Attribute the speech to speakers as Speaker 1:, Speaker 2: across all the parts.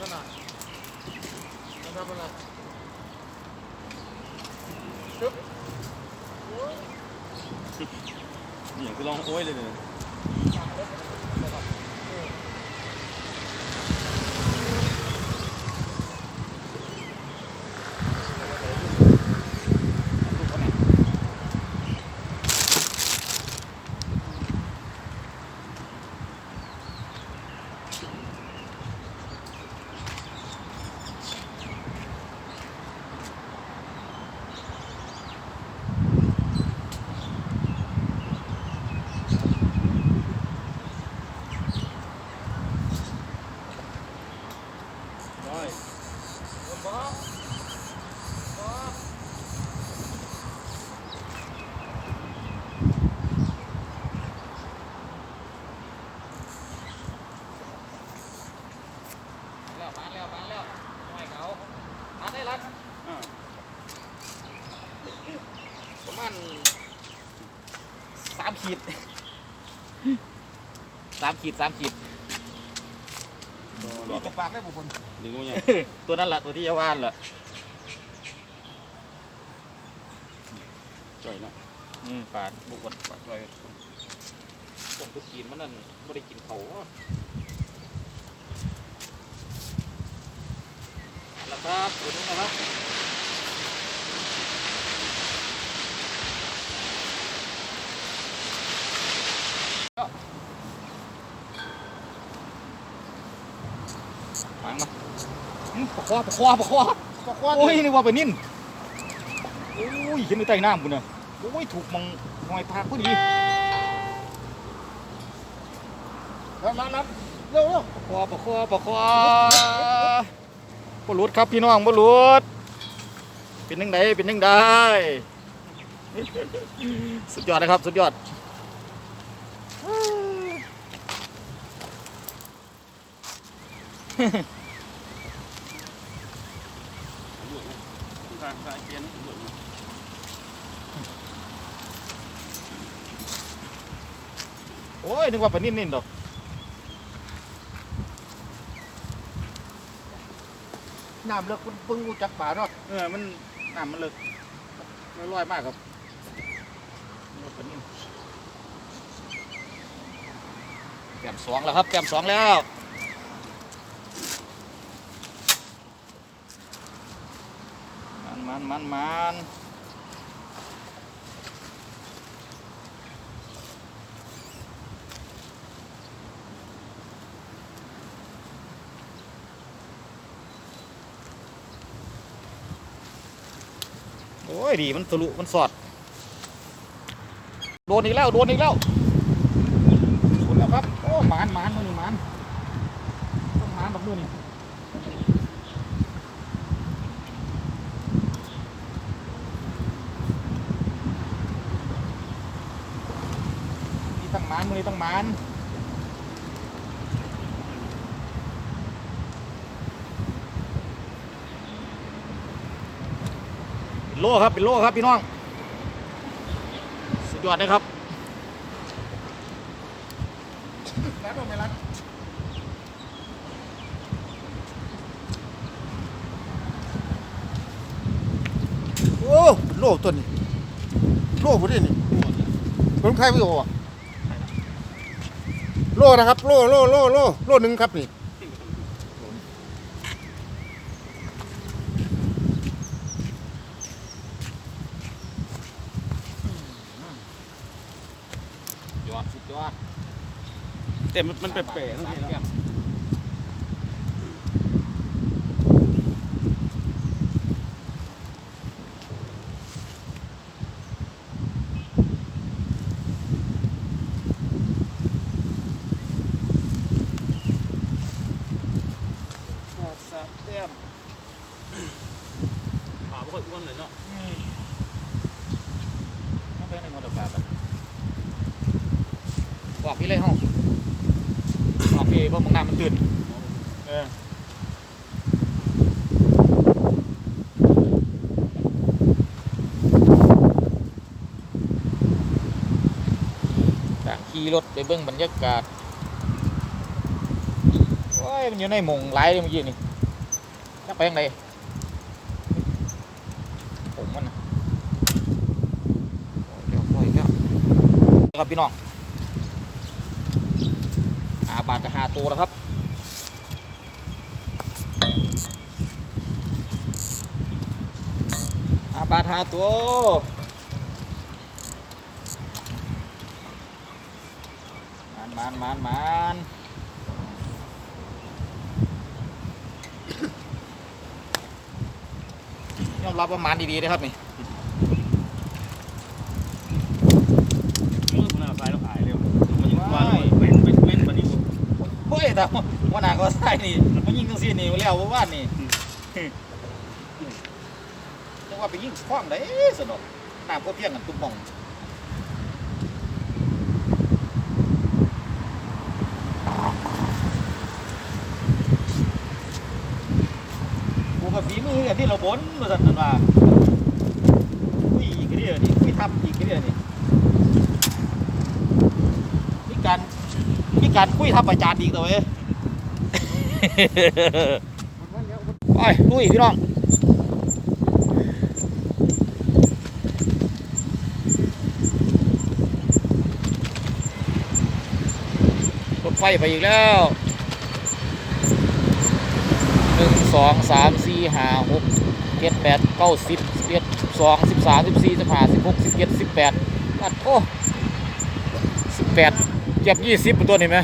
Speaker 1: นั่นน่ะมันทำอะไรจึ๊บอย
Speaker 2: อย่างคือลองโอ้ยเลยเนี่ย
Speaker 1: บ้าบ้า
Speaker 3: แล้วมาแล้วมาแล้วไม่เขามาได้รัด
Speaker 2: อ่า
Speaker 3: ประมาณสามขีดสามขีดสามขีด
Speaker 1: มีตกปากได้บุคคล
Speaker 2: ดึงกูยัง
Speaker 3: ตัวนั้นแหละตัวที่จะว่านแหละ
Speaker 2: จ่อยเนาะ
Speaker 3: อืมปาดบุกคนปาดไว้ผมตุกกินมันนั่นไม่ได้กินเขาแล้วครับตัวนี้นะครับฟังมา อืมปะควาปะควาปะควา
Speaker 1: ตกว่า
Speaker 3: โอ้ยนึกว่าเป็นนิ่นโอ้ยเห็นในใต้น้ำกูนะโอ้ยถูกมองหอยพากพอดี
Speaker 1: แล้วนับนับเร็วเร็ว
Speaker 3: ปะควาปะควาปะควาบรุษครับพี่น้องบรุษเป็นยังไงเป็นยังไงสุดยอดนะครับ สุดยอด
Speaker 2: ทางสายเกียร์นี่หลุด
Speaker 3: โอ้ย นึกว่าเป็นนิ่นนิ่นดอก
Speaker 1: น้ำเลิกปึ้งกูจักป่าเนาะ
Speaker 3: เออมันน้ำมันเลิกไม่ลอยมากครับนึกว่าเป็นนิ่นแต้มสองแล้วครับแต้มสองแล้ว มันมันมันโอ้ยดีมันทะลุมันสอด โดนอีกแล้ว โดนอีกแล้วคุณแล้วครับ โอ้หมานหมานมือนี่หมานต้องหมานแบบมือนี่ นี่ต้องหมานมือนี่ต้องหมานเป็นโล่ครับเป็นโล่ครับพี่น้อง สุดยอดนะครับ
Speaker 1: นับลงไปรัดโอ้โลตัวนี้โลผู้นี้นี่ผมใครไม่โอ้อะ โลนะครับ โลโลโลโลโลหนึ่งครับนี่
Speaker 3: ยอดสุดยอด
Speaker 2: แต่มันมันแปลกๆนะพี่เนาะ
Speaker 3: สามเต้ม
Speaker 2: ขาไม่ค่อยอ้วนเลยเนาะ
Speaker 3: ไม่เป็นในมอเตอร์ไซค์ บอกพี่เลยห้องบอกพี่เพราะมึงน้ำมันตื่นเออขี่รถไปเบื้องบรรยากาศโอ้ยมันอยู่ในหมงไลายเมื่อกี้นี่จะไปยังไงผมมันนะเดี๋ยวปล่อยแล้วครับพี่น้อง บาทจะหาตัวแล้วครับอาบาทหาตัวมันมันมันมันยอมรับว่ามันดีๆนะครับนี่
Speaker 2: มือคุณเอาสายแล้วขายเร็วมันยังว่าเว้นเว้นเว้นวันนี้ผม
Speaker 3: เฮ้ย แต่ว่าหนาก็ใส่นี่มันยิงจังซีนี่แล้วว่าว่านนี่จังว่าไปยิงคว้างได้สนุกน้ำก็เพียงกันตุ้มมองกูกับฝีมือกันที่เราบนมาสั่นนั่นว่าคุยอีกเรื่องนี่คุยทับอีกเรื่องนี่มีการ มีการคุยทับอาจารย์อีกตัวเอ้ยไปลุยพี่น้องรถไฟไปอีกแล้วหนึ่งสองสามสี่ห้าหกเจ็ดแปดเก้าสิบเอ็ดสองสิบสามสิบสี่สิบห้าสิบหกสิบเจ็ดสิบแปดอัดโอ้สิบแปด เจ็บยี่สิบตัวนี่ไหม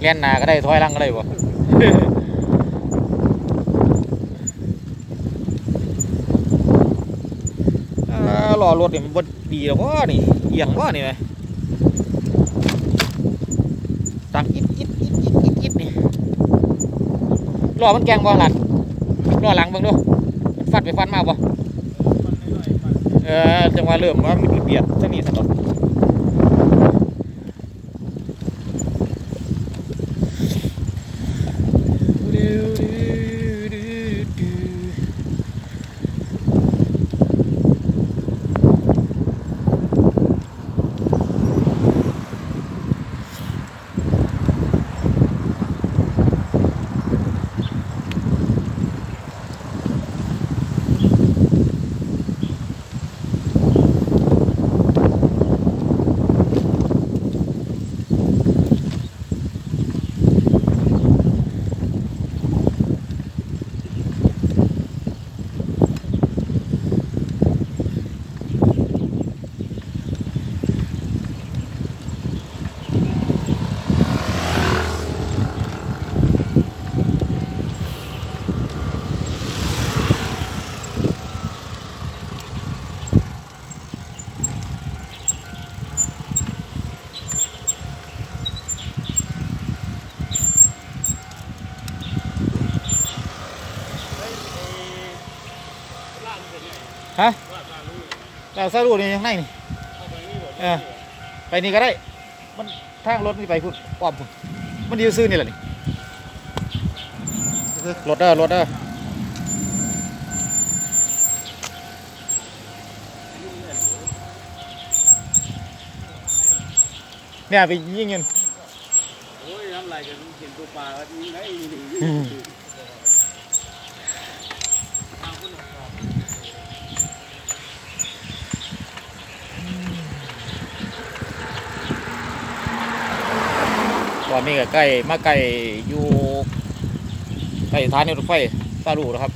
Speaker 3: เลียนหนาก็ได้ถอยหลังก็ได้บ่เอ่อรถนี่มันบ่ดีหรอกวะนี่เอียงวะนี่ไหมตังอิดอิดอิดอิดอิดอิดนี่ ล้อมันแกงบ่หลัดล้อหลังเบิ่งดูฟัดไปฟัดมาบ่เออจังหวะเริ่มว่ามันเบียดจะมีสะดอก ฮะเราสรุปนี่ยังไงนี่เออไปนี่ก็ได้ มันทางรถนี่ไปคุณอ้อมคุณมันดีซื้อนี่แหละนี่รถเด้อรถเด้อเนี่ยไปยิงเงิน
Speaker 2: โอ้ยน้ำลายกันเห็นตัวปลาก็ยิงได้
Speaker 3: ตอนนี้ก็ใกล้มาใกล้อยู่ใกล้สถานีรถไฟซาลูนะครับ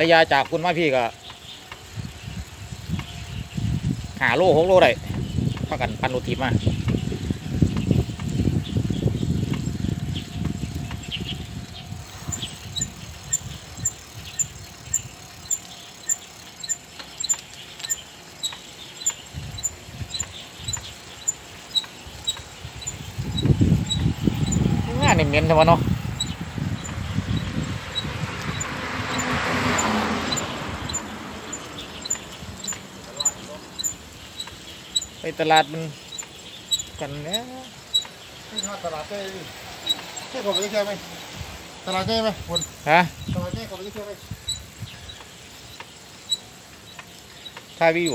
Speaker 3: ระยะจากคุณมาพี่ก็หาโลหกโลได้พากันปันรถถีบมา งานนี่เหม็น แต่ว่าเนาะไปตลาดมันกันเนี่ย
Speaker 1: ที่ทอดตลาดได้ให้ผมไปแค่ไหมตลาดใหญ่ไหมคน
Speaker 3: ฮะ
Speaker 1: ตลาดใหญ่เขาไปเที่ยวไหม
Speaker 3: ถ่ายวิว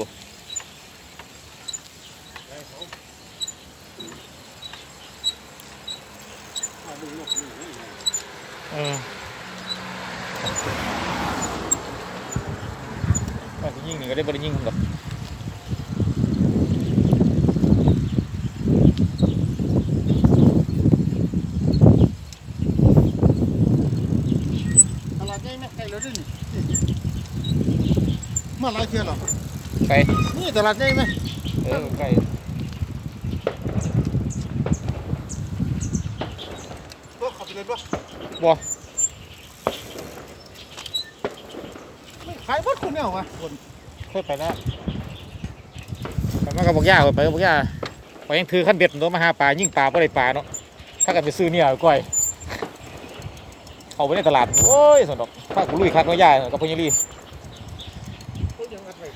Speaker 2: มาดูนกนี่นี่ไง
Speaker 3: เออว่าสิยิงนี่ก็ได้บริยิงผมดอก
Speaker 1: ตลาดใหญ่ไหมใกล้แล้วด้วยนี่มาหลายเที่ยวเหรอ
Speaker 3: ไป
Speaker 1: นี่ตลาดใหญ่ไหม
Speaker 3: เออใกล้
Speaker 1: ก็ขับไปเลยด้วย
Speaker 3: บ่
Speaker 1: ไม่ขายบดคุณเนี่ยวะคน
Speaker 3: เคยไปแล้วไปมากับบอกย่าไปกับบอกย่าไปยังถือขั้นเบ็ดตัวมาหาปลายิ่งปลาบ่ได้ปลาเนาะถ้ากันไปซื้อเนี่ยก้อยเอาไปในตลาดโอ้ยสนดอกถ้ากูลุยคักน้อยย่ากับพญาลี
Speaker 1: ก็ยังอัดไว้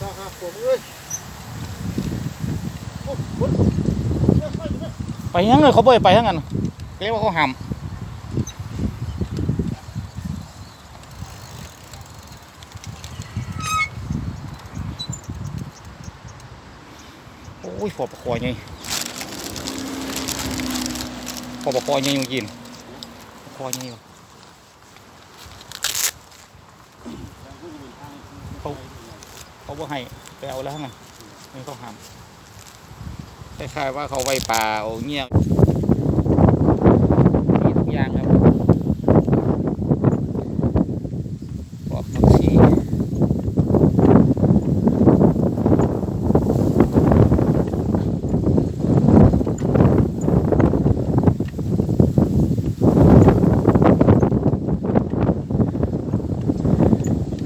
Speaker 1: ตาหา ผมเอ้ยไปยั
Speaker 3: งเลยเขาบ่ไปทั้งนั้นเรียกว่าเขาห้ามโอ้ยฟอปคอยไงฟอปคอยไงอยู่ยินคอยไงวะ
Speaker 2: ทางผู้บริหา
Speaker 3: เขาบ่ให้ ไปเอาแล้วไงไม่เขาห้ามคล้ายๆว่าเขาไว้ป่าเอาเงี้ยมีทุกอย่างครับบอกผักชี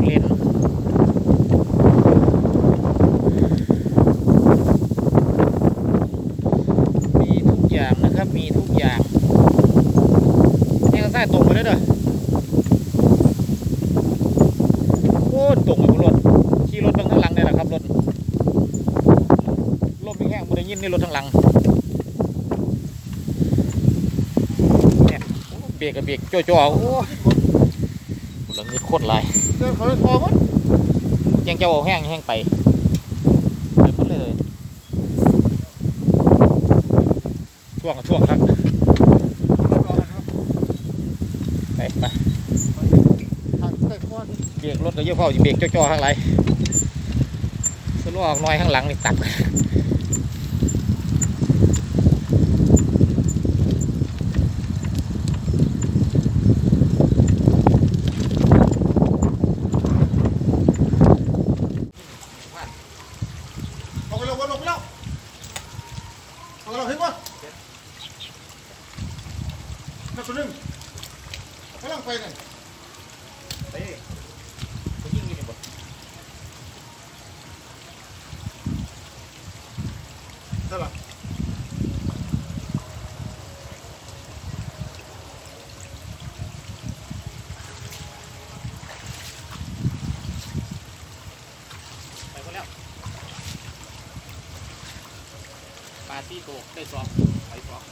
Speaker 3: เล่น มีทุกอย่างนะครับ มีทุกอย่างนี่ก็ใส่ตรงไปเลยเด้อโอ้ตรงไปบนรถขี่รถเบางข้างหลังเนี่ยแหละครับรถลมไม่แห้งบ่ได้ยิ นในรถข้างหลังเนี่ยโอ้เบรกกับเบรกจ่อๆโอ้หลังนี้โคตรหลาย
Speaker 1: เดินเขาไปคอมัน
Speaker 3: ยังจะเอาแห้งแห้งไปไปหมดเลยช่วงกับช่วงครับไปไป
Speaker 1: ทางใส่คอนี่
Speaker 3: เบรกรถก็เยอะเฝ้าอยู่เบรกจ่อๆข้างไรสล้อออกน้อยข้างหลังนี่ตัก
Speaker 1: เอาไปแล้ววนออกไปแล้วเอาไปแล้วเห็นปะนักคนหนึ่งกำลังไปนั่น
Speaker 3: ไปไปยิงอยู่นี่บ่
Speaker 1: ตลาด
Speaker 3: ไปหมดแล้วปาร์ตี้โกได้สองไปสอง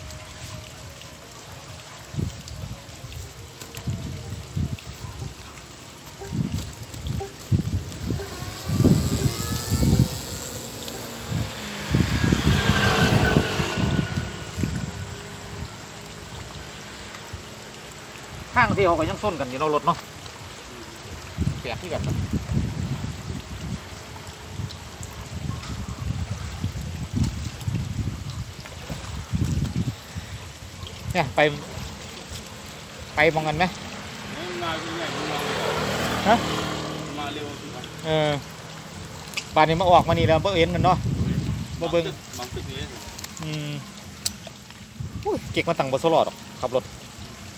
Speaker 3: ข้างที่เขาก็ยังส้นกันอยู่เนอกรถเนาะแปลกที่กันเนี่ยไป ไปมองกันไหม
Speaker 2: มาที่ไหนมา
Speaker 3: ฮะ
Speaker 2: มาเร็วสิครับ
Speaker 3: เออป่านนี้มาออกมานี่แล้วเบ่เห็นกันเนาะเบิ่ง
Speaker 2: บางตึกนี้
Speaker 3: อืมเก่งมาตั้งบ่สลอดหรอกขับรถ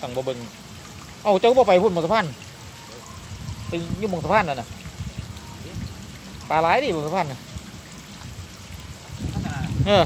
Speaker 3: ตั้งบ่เบิ่ง เอาเจ้าก็ไปพุ่นมงสะพานไปยุ่มงสะพานนั่นน่ะปลาหลดิมงสะพานน่ะ
Speaker 2: ขนาด
Speaker 3: เออ